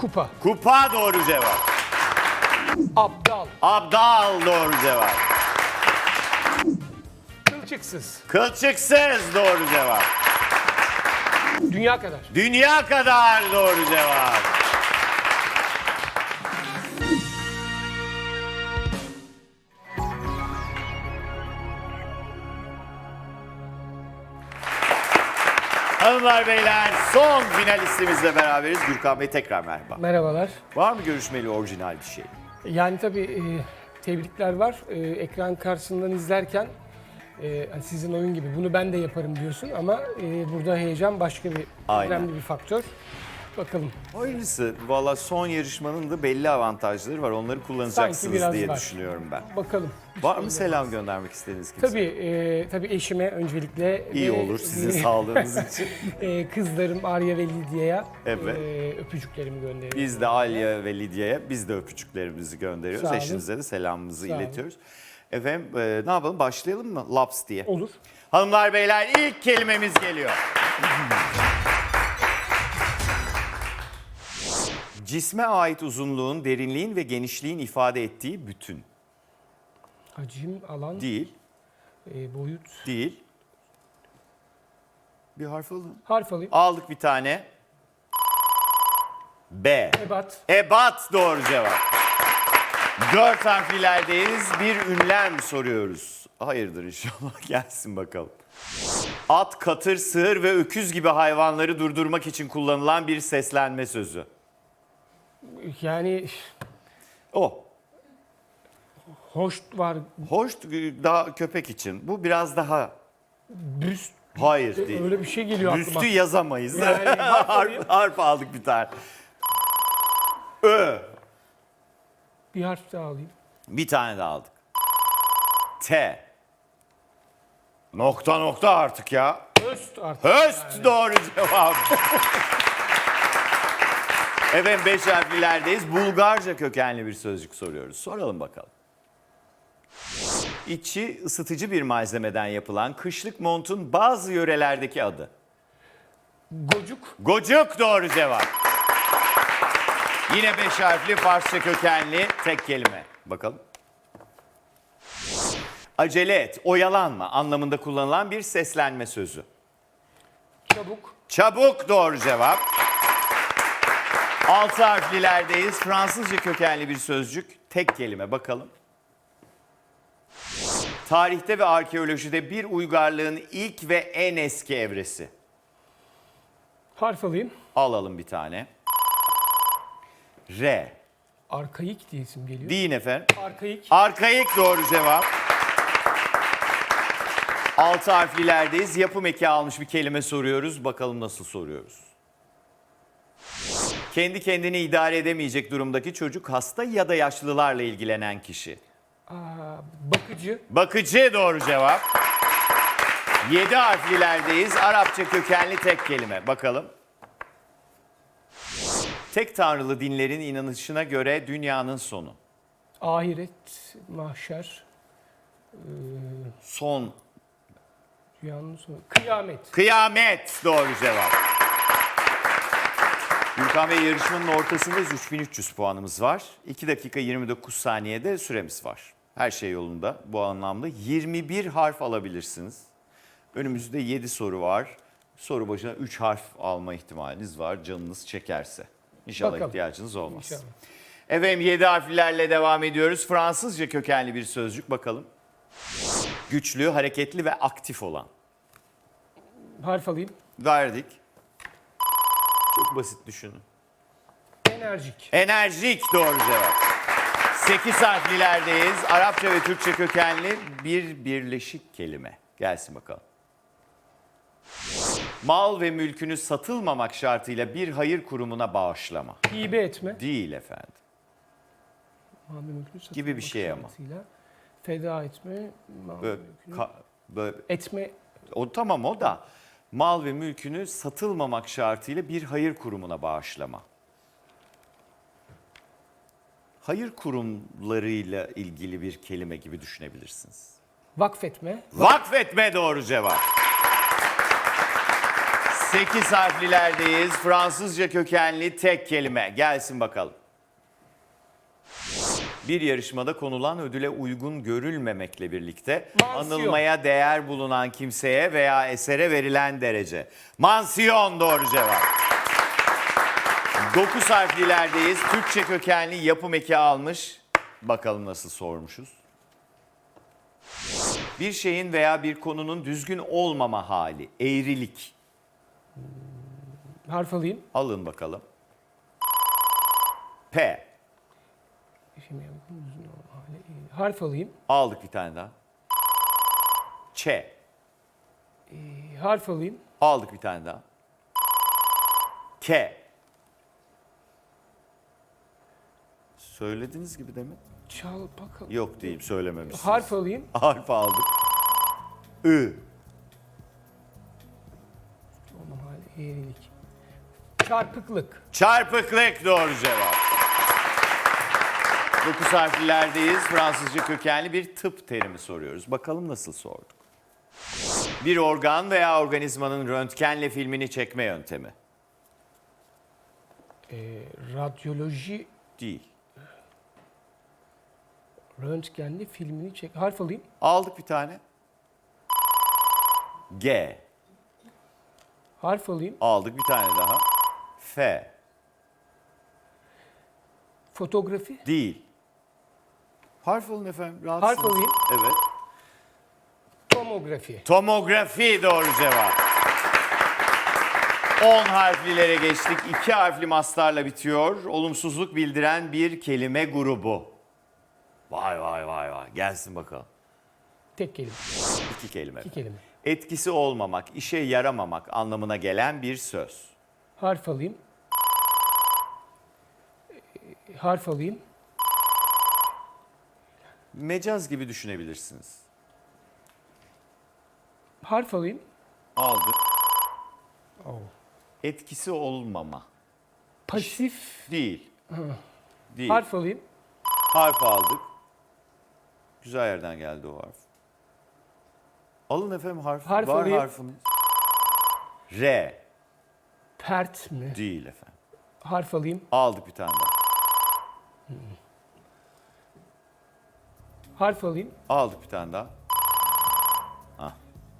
Kupa. Kupa doğru cevap. Abdal. Abdal doğru cevap. Kılçıksız. Kılçıksız doğru cevap. Dünya kadar. Dünya kadar doğru cevap. Hanımlar beyler son finalistimizle beraberiz. Gürkan Bey tekrar merhaba. Merhabalar. Var mı görüşmeli orijinal bir şey? Yani tabii e, tebrikler var. E, ekran karşısından izlerken e, hani sizin oyun gibi bunu ben de yaparım diyorsun ama e, burada heyecan başka bir Aynen. önemli bir faktör. Bakalım. Hayırlısı. Valla son yarışmanın da belli avantajları var. Onları kullanacaksınız diye var. düşünüyorum ben. Bakalım. Var mı selam göndermek istediğiniz kimse? Tabii, e, tabii eşime öncelikle İyi ve- olur sizin sağlığınız için. e, kızlarım Arya ve Lidya'ya Evet. e, öpücüklerimi gönderiyorum. Biz de Alya ve Lidya'ya biz de öpücüklerimizi gönderiyoruz. Olun. Eşinize de selamımızı Sağ olun. iletiyoruz. Efendim e, ne yapalım başlayalım mı? Laps diye. Olur. Hanımlar beyler ilk kelimemiz geliyor. Cisme ait uzunluğun, derinliğin ve genişliğin ifade ettiği bütün. Hacim, alan, Değil, e, boyut. değil. Bir harf alın. Harf alayım. Aldık bir tane. B. Ebat. Ebat doğru cevap. Dört harflilerdeyiz. Bir ünlem soruyoruz. Hayırdır inşallah gelsin bakalım. At, katır, sığır ve öküz gibi hayvanları durdurmak için kullanılan bir seslenme sözü. Yani O. hoş var, Hoş daha köpek için. Bu biraz daha büst. hayır değil. Öyle bir şey geliyor Büstü aklıma. yazamayız. Yani harf alayım. harf, harf aldık bir tane. Ö. Bir harf daha alayım. Bir tane daha aldık. T. Nokta nokta artık ya. Öst artık. Höst doğru cevap. Efendim beş harflilerdeyiz. Bulgarca kökenli bir sözcük soruyoruz. Soralım bakalım. İçi ısıtıcı bir malzemeden yapılan kışlık montun bazı yörelerdeki adı. Gocuk. Gocuk doğru cevap. Yine beş harfli Farsça kökenli tek kelime. Bakalım. Acele et, oyalanma anlamında kullanılan bir seslenme sözü. Çabuk. Çabuk doğru cevap. Altı harflilerdeyiz. Fransızca kökenli bir sözcük. Tek kelime bakalım. Tarihte ve arkeolojide bir uygarlığın ilk ve en eski evresi. Harf alayım. Alalım bir tane. R. Arkaik diye isim geliyor. Deyin efendim. Arkaik. Arkaik doğru cevap. Altı harflilerdeyiz. Yapım eki almış bir kelime soruyoruz. Bakalım nasıl soruyoruz. Kendi kendini idare edemeyecek durumdaki çocuk hasta ya da yaşlılarla ilgilenen kişi. Aa, bakıcı. Bakıcı doğru cevap. Yedi harflilerdeyiz. Arapça kökenli tek kelime. Bakalım. Tek tanrılı dinlerin inanışına göre dünyanın sonu. Ahiret. Mahşer. Son Dünyanın sonu. Kıyamet. Kıyamet doğru cevap. Gürkan Bey yarışmanın ortasındayız. 3300 puanımız var. 2 dakika 29 saniyede süremiz var. Her şey yolunda bu anlamda. 21 harf alabilirsiniz. Önümüzde 7 soru var. Soru başına 3 harf alma ihtimaliniz var canınız çekerse. İnşallah Bakalım. ihtiyacınız olmaz. İnşallah. Efendim 7 harflerle devam ediyoruz. Fransızca kökenli bir sözcük bakalım. Güçlü, hareketli ve aktif olan. Harf alayım. Verdik. Çok basit düşünün. Enerjik. Enerjik doğru cevap. 8 harflilerdeyiz. Arapça ve Türkçe kökenli bir birleşik kelime. Gelsin bakalım. Mal ve mülkünü satılmamak şartıyla bir hayır kurumuna bağışlama. Hibe etme. Değil efendim. Mal ve mülkünü satın Gibi bir şey ama. şartıyla Feda etme. Mal ve Böyle, mülkünü- ka- böyle- etme. o tamam o da mal ve mülkünü satılmamak şartıyla bir hayır kurumuna bağışlama. Hayır kurumlarıyla ilgili bir kelime gibi düşünebilirsiniz. Vakfetme. Vakfetme doğru cevap. 8 harflilerdeyiz. Fransızca kökenli tek kelime. Gelsin bakalım. Bir yarışmada konulan ödüle uygun görülmemekle birlikte Mansiyon. anılmaya değer bulunan kimseye veya esere verilen derece. Mansiyon doğru cevap. 9 harflilerdeyiz. Türkçe kökenli yapım eki almış. Bakalım nasıl sormuşuz. Bir şeyin veya bir konunun düzgün olmama hali, eğrilik. Harf alayım. Alın bakalım. P. Uzun hali iyi. Harf alayım. Aldık bir tane daha. Ç. E, Harf alayım. Aldık bir tane daha. K. Söylediğiniz gibi mi? Çal bakalım. Yok diyeyim söylememişsiniz. Harf alayım. Harf aldık. Ü. Hali eğrilik. Çarpıklık. Çarpıklık doğru cevap. 9 harflilerdeyiz. Fransızca kökenli bir tıp terimi soruyoruz. Bakalım nasıl sorduk. Bir organ veya organizmanın röntgenle filmini çekme yöntemi. E, radyoloji Değil. röntgenli filmini çek. Harf alayım. Aldık bir tane. G. Harf alayım. Aldık bir tane daha. F. Fotoğrafi. Değil. Harf alın efendim. Harf rahatsınız. alayım. Evet. Tomografi. Tomografi doğru cevap. 10 harflilere geçtik. 2 harfli mastarla bitiyor. Olumsuzluk bildiren bir kelime grubu. Vay vay vay vay. Gelsin bakalım. Tek kelime. İki kelime. İki kelime. Etkisi olmamak, işe yaramamak anlamına gelen bir söz. Harf alayım. E, Harf alayım. Mecaz gibi düşünebilirsiniz. Harf alayım. Aldık. Oh. Etkisi olmama. Pasif. Değil. Değil. Harf alayım. Harf aldık. Güzel yerden geldi o harf. Alın efendim harf. Harf Var alayım. harfimiz. R. Pert mi? Değil efendim. Harf alayım. Aldık bir tane daha. Harf alayım. Aldık bir tane daha.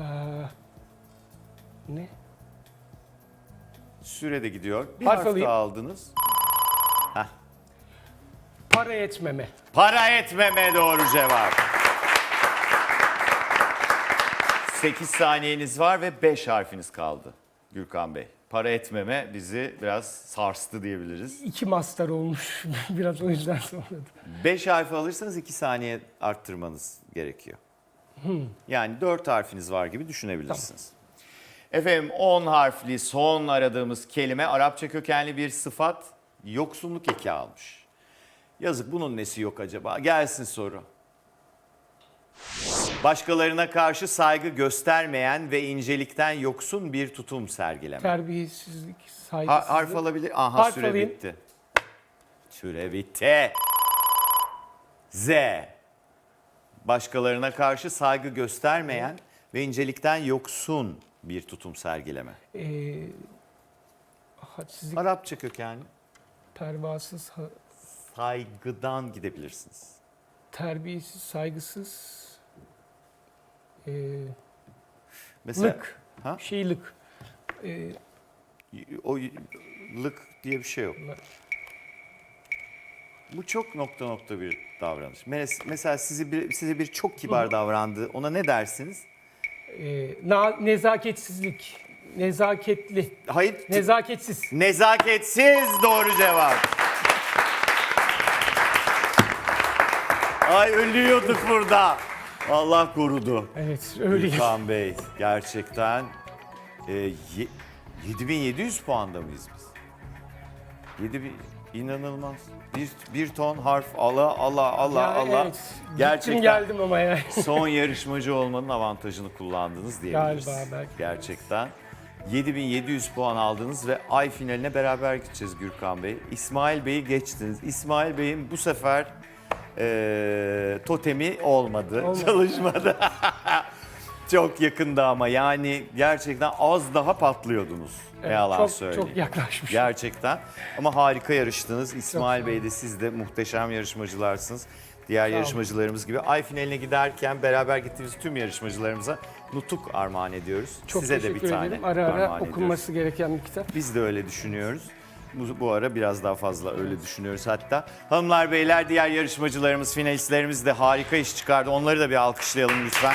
Ee, ne? Süre de gidiyor. Bir Harf harf, alayım. daha aldınız. Para etmeme. Para etmeme doğru cevap. 8 saniyeniz var ve 5 harfiniz kaldı Gürkan Bey. Para etmeme bizi biraz sarstı diyebiliriz. İki master olmuş. Biraz o yüzden sormadım. 5 harfi alırsanız 2 saniye arttırmanız gerekiyor. Yani 4 harfiniz var gibi düşünebilirsiniz. Efendim 10 harfli son aradığımız kelime Arapça kökenli bir sıfat yoksunluk eki almış. Yazık bunun nesi yok acaba? Gelsin soru. Başkalarına karşı saygı göstermeyen ve incelikten yoksun bir tutum sergileme. Terbiyesizlik, Ha- saygısızlık. harf alabilir. Aha Harf süre alayım. bitti. Süre bitti. Z. Başkalarına karşı saygı göstermeyen ve incelikten yoksun bir tutum sergileme. Ee, hadsizlik, Arapça kökenli. pervasız, ha- Saygıdan gidebilirsiniz. terbiyesiz, saygısız, ee, Mesela lık, Ha? şeylik. Ee, o lık diye bir şey yok. Lık. Bu çok nokta nokta bir davranış. Mes- Mesela sizi bir, size bir çok kibar davrandı. Ona ne dersiniz? ee, na- nezaketsizlik, nezaketli, Hayır. nezaketsiz. Nezaketsiz doğru cevap. Ay ölüyorduk burada. Allah korudu. Evet, öyle. Gürkan Bey gerçekten e, ye- 7700 puanda mıyız biz? 7000 inanılmaz. Bir, bir ton harf ala ala ala Ya ala. evet, gittim Gerçekten geldim ama ya. son yarışmacı olmanın avantajını kullandınız diyebiliriz. Galiba, belki. Gerçekten. 7700 puan aldınız ve ay finaline beraber gideceğiz Gürkan Bey. İsmail Bey'i geçtiniz. İsmail Bey'in bu sefer eee, totemi olmadı, Olmadı. çalışmadı. Çok yakında ama yani gerçekten az daha patlıyordunuz. ne Evet, yalan çok, söyleyeyim. Çok yaklaşmış. Gerçekten. Ama harika yarıştınız. İsmail Bey de siz de muhteşem yarışmacılarsınız. Diğer olun. yarışmacılarımız gibi. Ay finaline giderken beraber gittiğimiz tüm yarışmacılarımıza nutuk armağan ediyoruz. Çok Size de teşekkür bir tane ederim. Ara ara armağan ediyoruz. okunması gereken bir kitap. Biz de öyle düşünüyoruz. Bu, bu ara biraz daha fazla öyle düşünüyoruz hatta. Hanımlar beyler diğer yarışmacılarımız, finalistlerimiz de harika iş çıkardı. Onları da bir alkışlayalım lütfen.